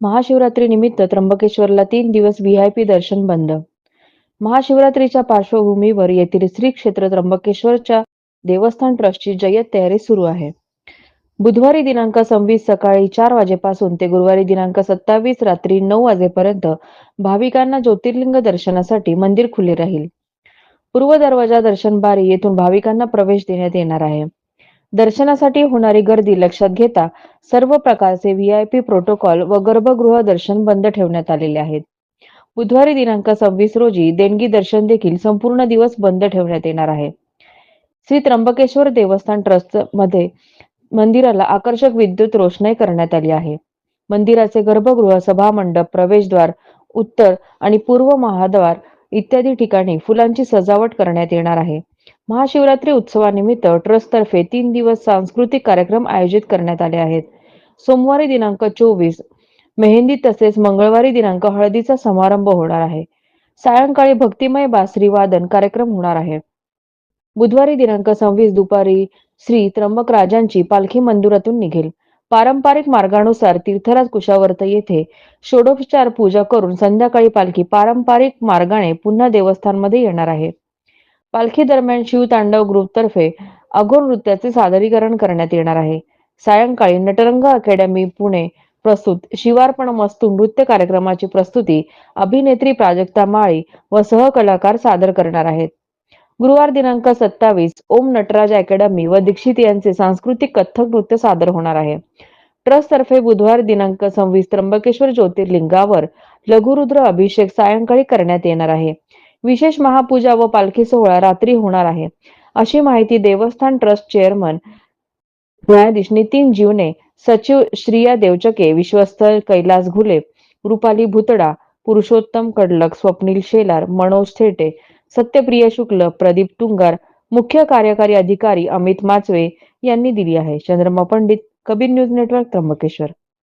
महाशिवरात्री निमित्त त्र्यंबकेश्वरला तीन दिवस व्हीआयपी दर्शन बंद. महाशिवरात्रीच्या पार्श्वभूमीवर येथील श्री क्षेत्र त्र्यंबकेश्वरच्या देवस्थान ट्रस्टची जय्यत तयारी सुरू आहे. बुधवारी दिनांक सव्वीस सकाळी चार वाजेपासून ते गुरुवारी दिनांक सत्तावीस रात्री नऊ वाजेपर्यंत भाविकांना ज्योतिर्लिंग दर्शनासाठी मंदिर खुले राहील. पूर्व दरवाजा दर्शन बारी येथून भाविकांना प्रवेश देण्यात येणार आहे. दर्शनासाठी होणारी गर्दी लक्षात घेता सर्व प्रकारचे व्हीआयपी प्रोटोकॉल व गर्भगृह दर्शन बंद ठेवण्यात आलेले आहेत. बुधवारी दिनांक सव्वीस रोजी देणगी दर्शन देखील संपूर्ण दिवस बंद ठेवण्यात येणार आहे. श्री त्र्यंबकेश्वर देवस्थान ट्रस्टमध्ये मंदिराला आकर्षक विद्युत रोषणाई करण्यात आली आहे. मंदिराचे गर्भगृह सभामंडप प्रवेशद्वार उत्तर आणि पूर्व महाद्वार इत्यादी ठिकाणी फुलांची सजावट करण्यात येणार आहे. महाशिवरात्री उत्सवानिमित्त ट्रस्टतर्फे तीन दिवस सांस्कृतिक कार्यक्रम आयोजित करण्यात आले आहेत. सोमवारी दिनांक चोवीस मेहंदी तसेच मंगळवारी दिनांक हळदीचा समारंभ होणार आहे. सायंकाळी भक्तिमय बासरी वादन कार्यक्रम होणार आहे. बुधवारी दिनांक सव्वीस दुपारी श्री त्र्यंबक राजांची पालखी मंदिरातून निघेल. पारंपरिक मार्गानुसार तीर्थराज कुशावर्त येथे षोडोपचार पूजा करून संध्याकाळी पालखी पारंपरिक मार्गाने पुन्हा देवस्थानमध्ये येणार आहे. पालखी दरम्यान शिव तांडव ग्रुप तर्फे अघोर नृत्याचे सादरीकरण करण्यात येणार आहे. सायंकाळी नटरंग अकॅडमी पुणे प्रस्तुत शिवार्पण मस्तू नृत्य कार्यक्रमाची प्रस्तुती अभिनेत्री प्राजक्ता माळी व सहकलाकार सादर करणार आहेत. गुरुवार दिनांक सत्तावीस ओम नटराज अकॅडमी व दीक्षित यांचे सांस्कृतिक कथ्थक नृत्य सादर होणार आहे. ट्रस्ट तर्फे बुधवार दिनांक सव्वीस त्र्यंबकेश्वर ज्योतिर्लिंगावर लघुरुद्र अभिषेक सायंकाळी करण्यात येणार आहे. विशेष महापूजा व पालखी सोहळा रात्री होणार आहे. अशी माहिती देवस्थान ट्रस्ट चेअरमन न्यायाधीश नितीन जीवने सचिव श्रिया देवचके विश्वस्त कैलास घुले रुपाली भुतडा पुरुषोत्तम कडलक स्वप्नील शेलार मनोज थेटे सत्यप्रिय शुक्ल प्रदीप तुंगार मुख्य कार्यकारी अधिकारी अमित माचवे यांनी दिली आहे. Chandrama Pandit Kabir news network Trimbakeshwar.